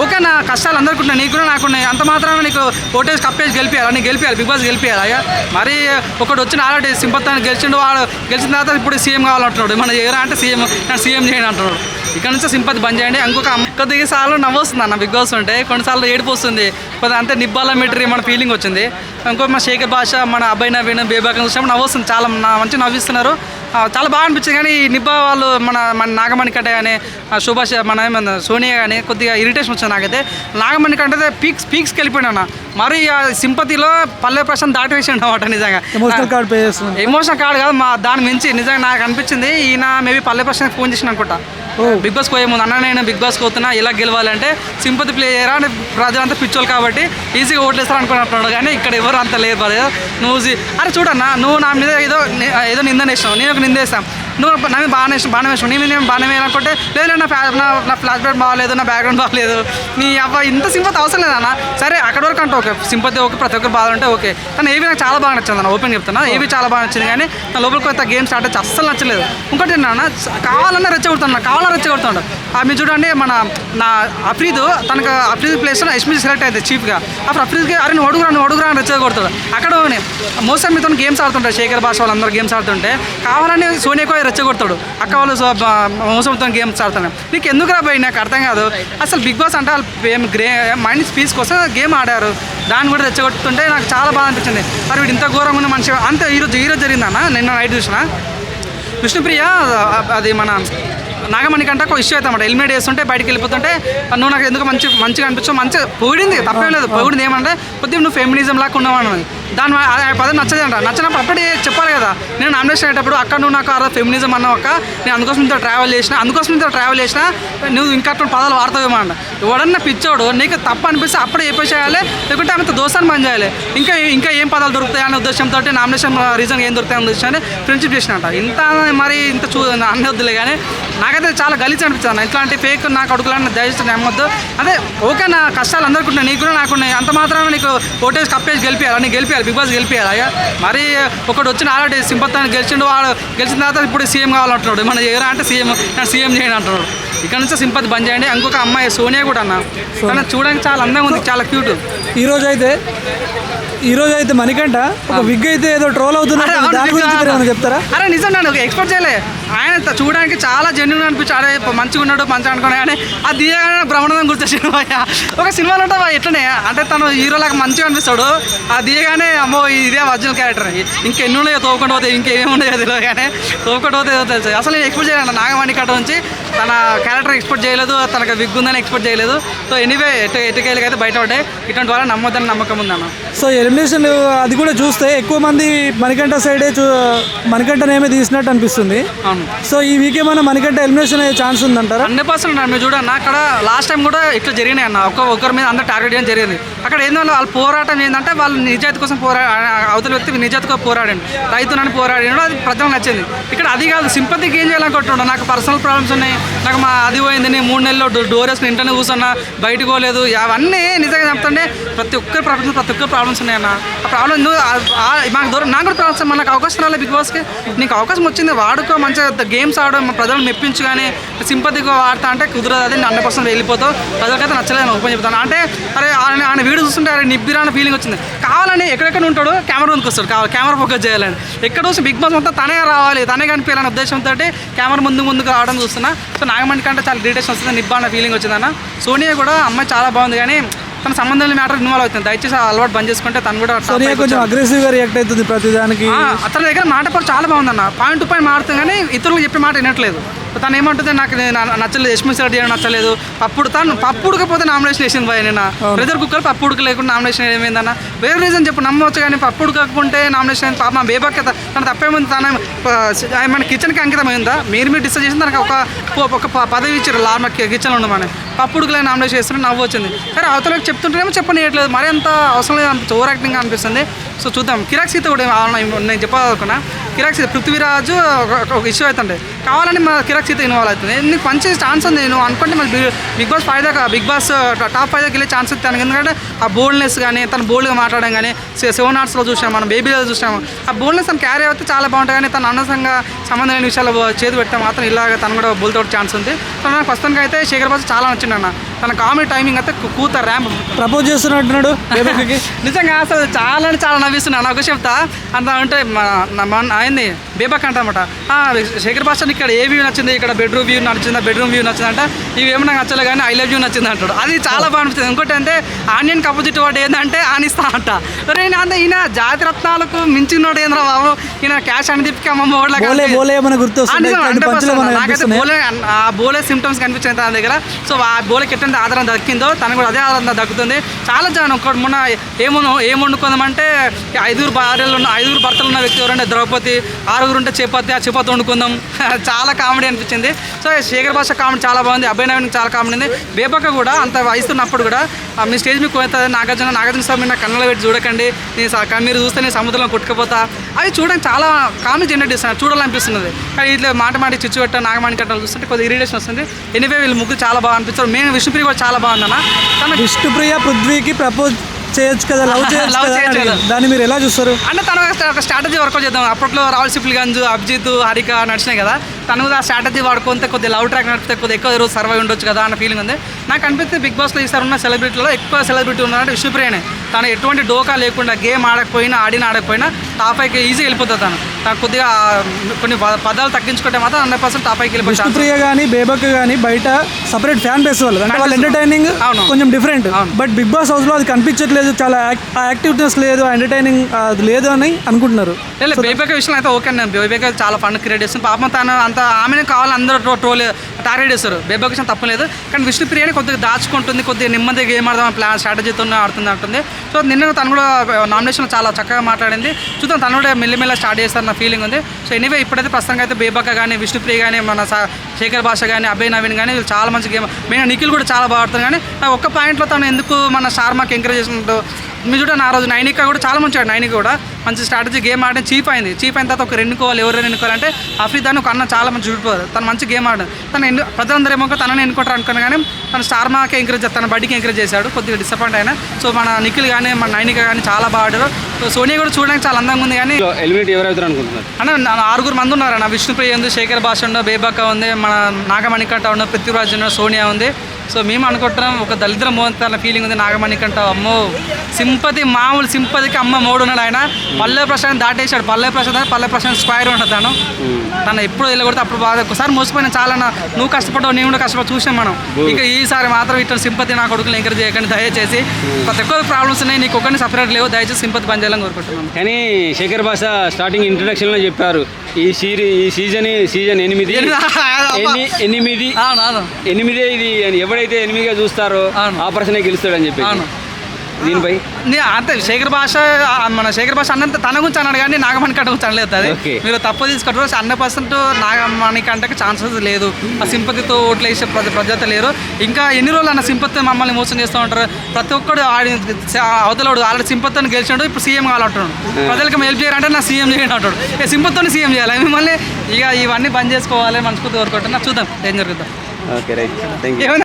Okay నా కష్టాలు అందరికి ఉన్నాయి నీకు కూడా నాకు ఉన్నాయి. అంత మాత్రాన నీకు ఓటేసి కప్పేసి గెలిపేయాలి? నీకు గెలిపేయాలి? Big boss గెలిపేయాలి? అయ్యా మరి ఒకటి వచ్చిన ఆల్రెడీ సింపత్తాన్ని గెలిచిండు వాడు గెలిచిన తర్వాత ఇప్పుడు సీఎం కావాలంటున్నాడు. మన ఎగరా అంటే సీఎం నేను సీఎం చేయండి అంటున్నాడు. ఇక్కడ నుంచి సింపతి బంద్ చేయండి. ఇంకొక కొద్దిగా సార్లు నవ్వొస్తుంది అన్న బిగ్ బాస్ ఉంటే. కొన్నిసార్లు ఏడుపు వస్తుంది. కొద్ది అంతే నిబ్బాల మిటరీ మన ఫీలింగ్ వచ్చింది. ఇంకో మన శేఖర్ భాష మన అబ్బాయి నవీన్ బేబాకం చూసినప్పుడు నవ్వొస్తుంది. చాలా నా మంచి నవ్విస్తున్నారు. చాలా బాగా అనిపించింది కానీ ఈ నిబ్బా వాళ్ళు మన మన నాగమణి కంటే కానీ సుభాష్ మన ఏమన్నా సోనియా కానీ కొద్దిగా ఇరిటేషన్ వచ్చింది నాకైతే. నాగమణి కంటే పీక్స్ పీక్స్కి వెళ్ళిపోయినా అన్న. మరి ఆ సింపతిలో పల్లె ప్రశాంత్ దాటి వేసి అనమాట నిజంగా ఎమోషనల్ కార్డ్ పే చేస్తుంది ఎమోషన్ కార్డు కాదు మా దాని మించి నిజంగా నాకు అనిపించింది ఈయన మేబీ పల్లె ప్రశ్న ఫోన్ చేసిన అనుకుంటా. బిగ్ బాస్ పోయే ముందు అన్న నేను బిగ్ బాస్ పోతున్నా ఇలా గెలవాలంటే సింపతి ప్లే చేయరా అంటే ప్రజలంతా పిచ్చోళ్ళు కాబట్టి ఈజీగా ఓట్లేస్తారు అనుకున్నట్టున్నాడు కానీ ఇక్కడ ఎవరు అంత లేదు నువ్వు జీ- అరే చూడన్నా నువ్వు నా మీద ఏదో ఏదో నిందన నేను ఒక నింద నువ్వు నా బాగానే వేసినావు బాగానే వేసినావు నేను నేను బాగానే వేయాలనుకుంటే లేదు నా ఫ్లా నా నా ఫ్లాష్ బ్యాక్ బాగాలేదు నా బ్యాక్గ్రౌండ్ బాగాలేదు. నీ అబ్బా ఇంత సింపతి అవసరం లేదన్న సరే అక్కడ వరకు అంటే ఓకే. సింపతి ఓకే ప్రతి ఒక్కరు బాధ ఉంటే ఓకే. కానీ ఏవి నాకు చాలా బాగా నచ్చింది అన్న ఓపెన్ చెప్తున్నా. ఏవి చాలా బాగా నచ్చింది కానీ నా లోపల కొత్త గేమ్ స్టార్ట్ అయితే అస్సలు నచ్చలేదు. ఇంకోటి ఏంటన్నా కావాలన్నా రెచ్చగొడుతున్నా కావాలన్నా రెచ్చగొడుతున్నాడు ఆ మీరు చూడండి మన నా అఫ్రీద్ తనకు అఫ్రీద్ ప్లేస్లో యష్మి సెలెక్ట్ అయితే చీఫ్గా అప్పుడు అఫ్రీద్కి అరే నువ్వు అడుగురా నువ్వు అడుగురా అని రెచ్చగొడతాడు అక్కడ మోసం మీతో గేమ్స్ ఆడుతుంటారు శేఖర్ భాష వాళ్ళందరూ గేమ్స్ ఆడుతుంటే. కావాలని సోనియాకు రెచ్చగొడతాడు అక్క వాళ్ళు మోసంతో గేమ్స్ ఆడుతున్నాడు నీకు ఎందుకు రాబోయి నాకు అర్థం కాదు. అసలు బిగ్ బాస్ అంటే వాళ్ళు గ్రే మైండ్ స్పీచ్ కోసం గేమ్ ఆడారు. దాన్ని కూడా రెచ్చగొట్టుతుంటే నాకు చాలా బాగా అనిపించింది. మరి వీడు ఇంత ఘోరంగా ఉన్న మనిషి అంత ఈరోజు ఈరోజు జరిగిందన్న నిన్న నైట్ చూసిన? విష్ణుప్రియ అది మన నాగమణి కంటే ఒక ఇష్యూ అవుతామాట హెల్మెట్ వేస్తుంటే బయటికి వెళ్ళిపోతుంటే నువ్వు నాకు ఎందుకు మంచి మంచిగా అనిపించో మంచిగా పొగిడింది తప్పేం లేదు. పొగిడింది ఏమంటే కొద్దిగా నువ్వు ఫెమినిజం లాగా ఉన్నావు అన్నది. దాని పదం నచ్చదంట అంట. నచ్చినప్పుడు అప్పుడే చెప్పాలి కదా. నేను నామినేషన్ అయ్యేటప్పుడు అక్క నువ్వు నాకు ఆ ఫెమినిజం అన్న ఒక నేను అందుకోసం ఇంత ట్రావెల్ చేసిన అందుకోసం ఇంత ట్రావెల్ చేసిన నువ్వు ఇంకా అటువంటి పదాలు వాడతావేమో అంట. ఎవడన్నా పిచ్చోడు నీకు తప్ప అనిపిస్తే అప్పుడే చెప్పేసేయాలి లేకుంటే ఆమెతో దోస్తాన్ని బంద్ చేయాలి. ఇంకా ఇంకా ఏం పదాలు దొరుకుతాయి అనే ఉద్దేశంతో నామినేషన్ రీజన్ ఏం దొరుకుతాయి అనే ఉద్దేశాన్ని ఫ్రెండ్షిప్ చేసినట్ట ఇంత మరి ఇంత చూ అన్నీ వద్దులే కానీ నాకైతే చాలా గలీజ్ అనిపిస్తుంది అన్న. ఇట్లాంటి ఫేక్ నాకు అడుగులని దయచేసి నమ్మొద్దు. అదే ఓకే నా కష్టాలు అందరికీ ఉన్నాయి నీకు కూడా నాకు ఉన్నాయి. అంత మాత్రమే నీకు ఓటేజ్ కప్పేసి గెలిపియాలి? నీకు గెలిపియాలి బిగ్ బాస్ గెలిపియాలి. అయ్యా మరి ఒకటి వచ్చిన ఆల్రెడీ సింపత్తాన్ని గెలిచిండు వాడు గెలిచిన తర్వాత ఇప్పుడు సీఎం కావాలంటున్నాడు. మన ఎవరంటే అంటే సీఎం సీఎం చేయండి అంటున్నాడు. ఇక్కడ నుంచి సింపతి బంద్ చేయండి. ఇంకొక అమ్మాయి సోనియా కూడా అన్న. తను చూడడానికి చాలా అందంగా ఉంది చాలా క్యూట్. ఈరోజు అయితే ఈరోజు అయితే మణికంట ఒక విగ్ అయితే ఏదో ట్రోల్ అవుతున్నారు చెప్తారా? అరే నిజం నేను ఎక్స్పెక్ట్ చేయలే. ఆయన చూడడానికి చాలా జెన్యున్ అనిపించి అరే ప- మంచిగా ఉన్నాడు మంచిగా అనుకున్నా కానీ అది దిగగానే బ్రహ్మానందం గుర్తొచ్చింది భయ్య ఒక సినిమాలో ఉంటా ఎట్లనే? అంటే తను హీరోలాగా మంచిగా అనిపిస్తాడు. ఆ దిగగానే అమ్మో ఇదే ఒరిజినల్ క్యారెక్టర్ ఇంకెన్ని ఉన్నాయో తోకుండా పోతే ఇంకేమేమి ఉన్నాయో తెలియదు కానీ తోకుండా పోతే ఏదో తెలుసు. అసలు నేను ఎక్స్పెక్ట్ చేయలేదు నాగమణి కట్ట నుంచి తన క్యారెక్టర్ ఎక్స్పెక్ట్ చేయలేదు తనకు విగ్ ఉందని ఎక్స్పెక్ట్ చేయలేదు. సో ఎనీవే ఎటు ఎటుకేళ్ళకి అయితే బయటపడ్డాయి ఇటువంటి వాళ్ళ నమ్మొద్దని నమ్మకం ఉందన్న. సో ఎలిమినేషన్ అది కూడా చూస్తే ఎక్కువ మంది మణికంఠ సైడే చూ మణికంఠనేమే తీసినట్టు అనిపిస్తుంది. అవును. సో ఈ వీక్ ఏమైనా మణికంఠ ఎలిమినేషన్ అయ్యే ఛాన్స్ ఉందంటారా? హండ్రెడ్ పర్సెంట్ మీరు చూడన్న అక్కడ లాస్ట్ టైం కూడా ఇట్లా జరిగినాయి అన్న. ఒక్క ఒక్కరి మీద అందరు టార్గెట్ చేయడం జరిగింది. అక్కడ ఏందో వాళ్ళ పోరాటం ఏంటంటే వాళ్ళు నిజాయితీ కోసం పోరా అవతల వ్యక్తి నిజాయితీ కోసం పోరాడండి రైతునని పోరాడాడు అది ప్రజలకు నచ్చింది. ఇక్కడ అది కాదు సింపతికి ఏం చేయాలనుకుంటున్నాడు? నాకు పర్సనల్ ప్రాబ్లమ్స్ ఉన్నాయి నాకు మా అది పోయింది. నేను మూడు నెలల్లో డోర్ వేసుకుని ఇంటనే కూర్చున్నా. బయటకు పోలేదు. అవన్నీ నిజంగా చెప్తుంటే ప్రతి ఒక్కరి ప్రపంచం ప్రతి ఒక్కరి ప్రాబ్లమ్స్ ఉన్నాయన్న ఆ ప్రాబ్లం ఎందుకు? మాకు దూరం నాకు కూడా ప్రాబ్లమ్స్ మనకు అవకాశం రాలేదు బిగ్ బాస్కి. నీకు అవకాశం వచ్చింది వాడుకో. మంచిగా గేమ్స్ ఆడడం మా ప్రజలను మెప్పించు కానీ సింపతిగా వాడతా అంటే కుదరదు. అది హండ్రెడ్ పర్సెంట్ వెళ్ళిపోతావు. ప్రజలకైతే నచ్చలేదు నేను ఓపెన్ చెప్తాను. అంటే అరే ఆయన ఆయన వీడియో చూస్తుంటే అరే నిబ్బిరాన ఫీలింగ్ వచ్చింది. కావాలని ఎక్కడెక్కడ ఉంటాడు? కెమెరా ముందుకు వస్తాడు. కావాలి కెమెరా ఫోకస్ చేయాలని. ఎక్కడ చూసి బిగ్ బాస్ మొత్తం తనే రావాలి. తనే కనిపించాలనే ఉద్దేశంతో కెమెరా ముందు ముందుకు రావడం చూస్తున్నా. సో నాగమణి కంటే చాలా డీటెయిల్స్ వస్తుంది నిబ్బా అన్న ఫీలింగ్ వచ్చిందన్న సోనియా కూడా అమ్మాయి చాలా బాగుంది కానీ తన సంబంధం లేని మ్యాటర్ ఇన్వాల్వ్ అవుతుంది. దయచేసి అలవాటు బంద్ చేసుకుంటే తను కూడా సోనియా కొంచెం అగ్రెసివ్గా రియాక్ట్ అవుతుంది ప్రతిదానికి. అతని దగ్గర మాట పడు చాలా బాగుందన్న. పాయింట్ టు పాయింట్ మారుతుంది కానీ ఇతరులకు చెప్పే మాట వినట్లేదు. తను ఏమంటుంది నాకు నేను నచ్చలేదు యశ్మి సెలెక్ట్ చేయడం నచ్చలేదు. పప్పుడు తను పప్పు ఉడకపోతే నామినేషన్ వేసింది భయ నిన్న. ప్రెజర్ కుక్కర్ పప్పు ఉడక లేకుండా నామినేషన్ ఏమైందన్న వేరే రీజన్ చెప్పు నమ్మవచ్చు కానీ పప్పు ఉడకకుంటే నామినేషన్ పాప మా బేబాక్ తన తప్పేముంది తన మన కిచెన్కి అంకితం అయిందా? మీరు మీరు డిస్కస్ చేసిన తనకు ఒక ఒక పదవి ఇచ్చారు లార్మ కిచెన్లో ఉండమని పప్పు ఉడకలే నామినేషన్ చేస్తుంటే నవ్వు వచ్చింది. సరే అవతలకి చెప్తుంటేనేమో చెప్పనీయట్లేదు. మరి అంత అవసరం లేదు అంత ఓవర్ యాక్టింగ్ అనిపిస్తుంది. సో చూద్దాం. కిరాక్ సీత కూడా నేను చెప్పాలనుకున్నా కిరాక్ సీత పృథ్వీరాజు ఒక- ఇష్యూ అవుతుండే కావాలని మా కిరాక్ సీత ఇన్వాల్వ్ అవుతుంది. నీకు మంచి ఛాన్స్ ఉంది. నువ్వు అనుకుంటే మళ్ళీ బిగ్- బిగ్ బాస్ ఫైవ్ దాకా బిగ్ బాస్ టాప్ ఫైవ్ దాకా వెళ్ళే ఛాన్స్ ఇస్తాను ఎందుకంటే ఆ బోల్డ్నెస్ కానీ తను బోల్డ్గా మాట్లాడడం కానీ సెవెన్ ఆర్ట్స్లో చూసాం మనం బేబీలో చూసాము ఆ బోల్డ్నెస్ తను క్యారీ అయితే చాలా బాగుంటుంది. కానీ తను అనవసరంగా సంబంధం లేని విషయాల్లో చేతి పెడితే మాత్రం ఇలాగ తను కూడా బోల్తో ఛాన్స్ ఉంది. సో నాకు ప్రస్తుతానికి అయితే శేఖర్ బాస్ చాలా నచ్చింది అన్న తన కామెడీ టైమింగ్ అయితే కూత ర్యాంప్. ప్రపోజ్ చేస్తున్నట్టున్నాడు. నిజంగా అసలు చాలా అంటే చాలా నవ్విస్తున్నాను ఒక చెప్తా. అంత అంటే మన ఆయన్ని బేబక్ అంటమాట శేఖర్ భాష ఇక్కడ ఏ వ్యూ నచ్చింది? ఇక్కడ బెడ్రూమ్ వ్యూ నచ్చిందా బెడ్రూమ్ వ్యూ నచ్చిందంట. ఇవేమో నాకు నచ్చలే కానీ ఐ లవ్ యూ నచ్చింది అంటాడు అది చాలా బాగా అనిపిస్తుంది. ఇంకోటి అంటే ఆనియన్ అపోజిట్ వాడు ఏంటంటే ఆనిస్తా అంట అంటే ఈయన జాతి రత్నాలకు మించినోడు ఏంద్రా బాబు? ఈయన క్యాష్ అని తిప్పి అమ్మ బోలే ఏమైనా ఆ బోలే సిమ్టమ్స్ కనిపించాయి తన దగ్గర. సో ఆ బోలకి ఎట్లంటే ఆధారం దక్కిందో తనకు కూడా అదే ఆధారం దక్కుతుంది. చాలా చాలా ఒకటి మొన్న ఏమో ఏం వండుకుందామంటే ఐదుగురు భార్యలు ఉన్న ఐదుగురు భర్తలు ఉన్న వ్యక్తి ఎవరంటే ద్రౌపది. ఆరుగురు ఉంటే చపాతి ఆ చపాతి వండుకుందాం. చాలా కామెడీ అనిపించింది. సో శేఖర్ భాష కామెడీ చాలా బాగుంది అభయ్ నవీన్ చాలా కామెడీ ఉంది. బేబక్క కూడా అంత వయసున్నప్పుడు కూడా మీ స్టేజ్ మీకు నాగార్జున నాగార్జున స్వామి నా కళ్ళలో పెట్టి చూడకండి. నేను మీరు చూస్తే నేను సముద్రంలో కొట్టుకుపోతా. అవి చూడడానికి చాలా కామెడీ జనరేట్ చేస్తున్నారు. చూడాలనిపిస్తున్నది. కానీ ఇట్లా మాట మాట చిచ్చు పెట్ట నాగమాణి కట్టలు చూస్తుంటే కొద్దిగా ఇరిటేషన్ వస్తుంది. ఎనివే వీళ్ళు ముగ్గురు చాలా బాగా అనిపిస్తారు. మెయిన్ విష్ణుప్రియ కూడా చాలా బాగుందన్న తన విష్ణుప్రియ పృథ్వీకి ప్రపోజ్ చేయొచ్చు కదా లవ్ చేయొచ్చు కదా. దాన్ని మీరు ఎలా చూస్తారు? అంటే తన ఒక- స్ట్రాటజీ వర్కౌట్ చేద్దాం. అప్పట్లో రాహుల్ సిప్లిగంజ్ అభిజిత్ హరిక నడిచినాయి కదా. తను కూడా ఆ స్ట్రాటజీ వాడుకుంటే కొద్దిగా లవ్ ట్రాక్ నడిపితే కొద్దిగా ఎక్కువ రోజు సర్వై ఉండొచ్చు కదా అన్న ఫీలింగ్ ఉంది. నాకు అనిపిస్తే బిగ్ బాస్లో ఈసారి ఉన్న సెలబ్రిటీలో ఎక్కువ సెలబ్రిటీ ఉన్నారంటే విష్ణుప్రియనే తను ఎటువంటి డోకా లేకుండా గేమ్ ఆడకపోయినా ఆడిన ఆడకపోయినా టాప్ పైకి ఈజీగా వెళ్ళిపోతుంది తను. తను కొద్దిగా కొన్ని పద- పదాలు తగ్గించుకుంటే మాత్రం హండ్రెడ్ పర్సెంట్ టాప్ పైకి వెళ్ళిపోతుంది విష్ణుప్రియ కానీ బేబక్ కానీ బయట సపరేట్ ఫ్యాన్ బేస్ వాళ్ళు. అంటే వాళ్ళు ఎంటర్టైనింగ్. కొంచెం డిఫరెంట్. బట్ బిగ్ బాస్ హౌస్లో అది కనిపించట్లేదు. చాలా యాక్టివిటీస్ లేదు ఎంటర్టైనింగ్ అది లేదు అని అనుకుంటున్నారు. లేదు బేబేక విషయం అయితే ఓకే నేను బేబేక చాలా ఫండ్ క్రియేట్ చేస్తుంది పాపం తను అంత ఆమెనే కావాలి అందరూ టోల్ టార్గెట్ చేస్తారు బేబేక కృష్ణ తప్పలేదు కానీ విష్ణుప్రియని కొద్దిగా దాచుకుంటుంది కొద్దిగా నెమ్మది గేమ్ ఆడదాం ప్లాన్ స్ట్రాటజీతో ఆడుతుంది అంటుంది. సో నిన్న తను కూడా నామినేషన్ చాలా చక్కగా మాట్లాడింది. చూద్దాం తను కూడా మెల్లిమెల్ల స్టార్ట్ చేస్తారన్న ఫీలింగ్ ఉంది. సో ఎనీవే ఇప్పుడైతే ప్రస్తుతానికి అయితే బేబక్క కానీ విష్ణుప్రియ కానీ మన శేఖర్ భాష కానీ అభయ్ నవీన్ కానీ వీళ్ళు చాలా మంచి గేమ్ మెయిన్ నిఖిల్ కూడా చాలా బాగా ఆడుతుంది కానీ ఒక్క పాయింట్లో తను ఎందుకు మన షార్మాకి ఎంకరేజ్ చేసినట్టు మీరు చూడండి ఆ రోజు నైనికా కూడా చాలా మంచి నైనిక కూడా మంచి స్ట్రాటజీ గేమ్ ఆడడం చీప్ అయింది. చీప్ అయిన తర్వాత ఒక ఎన్నుకోవాలి ఎవరైనా ఎన్నుకోవాలంటే అఫ్రీద్ అని ఒక అన్న చాలా మంచి చూడిపోదు తను మంచి గేమ్ ఆడడం. తను ఎన్ను ప్రజలందరూ ఏమో తనని ఎన్నుకుంటారు అనుకున్నా కానీ తన స్టార్ మాకే ఎంకరేజ్ తన బడికి ఎంకరేజ్ చేశాడు. కొద్దిగా డిసప్పాయింట్ అయినా. సో మన నిఖిల్ కానీ మన నైనిక కానీ చాలా బాగా ఆడారు. సో సోనియా కూడా చూడడానికి చాలా అందంగా ఉంది కానీ ఎలిమినేట్ ఎవరు అవుతారు అనుకుంటున్నారు? అన్న ఆరుగురు మంది ఉన్నారు అన్న. విష్ణుప్రియ ఉంది శేఖర్ భాష ఉంది బేబక్క ఉంది మన నాగమణికంఠ ఉంది పృథ్వీరాజ్ ఉంది సోనియా ఉంది. సో మేము అనుకుంటున్నాం ఒక దళిద్ర మోహన్ ఫీలింగ్ ఉంది నాగమణికంఠ. అమ్మో సింపతి మామూలు సింపతికి అమ్మ మోడు ఉన్నాడు ఆయన. పల్లె ప్రశాంత్ దాటేశాడు. పల్లె ప్రశాంత్ పల్లె ప్రశాంత్ స్క్వైర్ ఉంటుంది తను. తను ఎప్పుడు వెళ్ళకూడదు అప్పుడు బాగా ఒకసారి మోసపోయిన చాలా. నువ్వు కష్టపడ్డావు నేను కూడా కష్టపడి చూసాం మనం. ఇక ఈసారి మాత్రం ఇట్లా సింపతి నా కొడుకులు ఎంకరేజ్ చేయకండి దయచేసి. ప్రతి ఒక్కరు ప్రాబ్లమ్స్ ఉన్నాయి నీకు ఒకరిని సపరేట్ లేవు. దయచేసి సింపతి పని చేయాలని కోరుకుంటున్నాను కానీ శేఖర్ భాష స్టార్టింగ్ ఇంట్రొడక్షన్లో చెప్పారు. ఈ సీరీ ఈ సీజన్ సీజన్ ఎనిమిది. ఎనిమిది ఎనిమిదే. ఇది అని ఎవడైతే ఎనిమిదిగా చూస్తారో. ఆ పర్సనే గెలుస్తాడని చెప్పి దీనిపై అంతే శేఖర్ భాష మన శేఖర్ భాష అన్నంత తన గురించి అన్నాడు కానీ నాగమణి కంట గురించి అనలేదు అది. మీరు తప్పు తీసుకుంటారు హండ్రెడ్ పర్సెంట్ నాగమణి కంటకి ఛాన్సెస్ లేదు. ఆ సింపతితో ఓట్లు వేసే ప్రజ ప్రజత లేరు. ఇంకా ఎన్ని రోజులు అన్న సింపతి మమ్మల్ని మోసం చేస్తూ ఉంటారు? ప్రతి ఒక్కడు ఆడి అవతలోడు ఆల్రెడీ సింపతిని గెలిచాడు ఇప్పుడు సీఎం కావాలంటున్నాడు. ప్రజలకు హెల్ప్ చేయాలంటే నా సీఎం చేయండి అంటాడు. ఏ సింపతితో సీఎం చేయాలి? మిమ్మల్ని ఇక ఇవన్నీ బంద్ చేసుకోవాలి మనస్ఫూర్తి కోరుకుంటున్నా. చూద్దాం ఏం జరుగుతుందో ఓకే రైట్. Thank you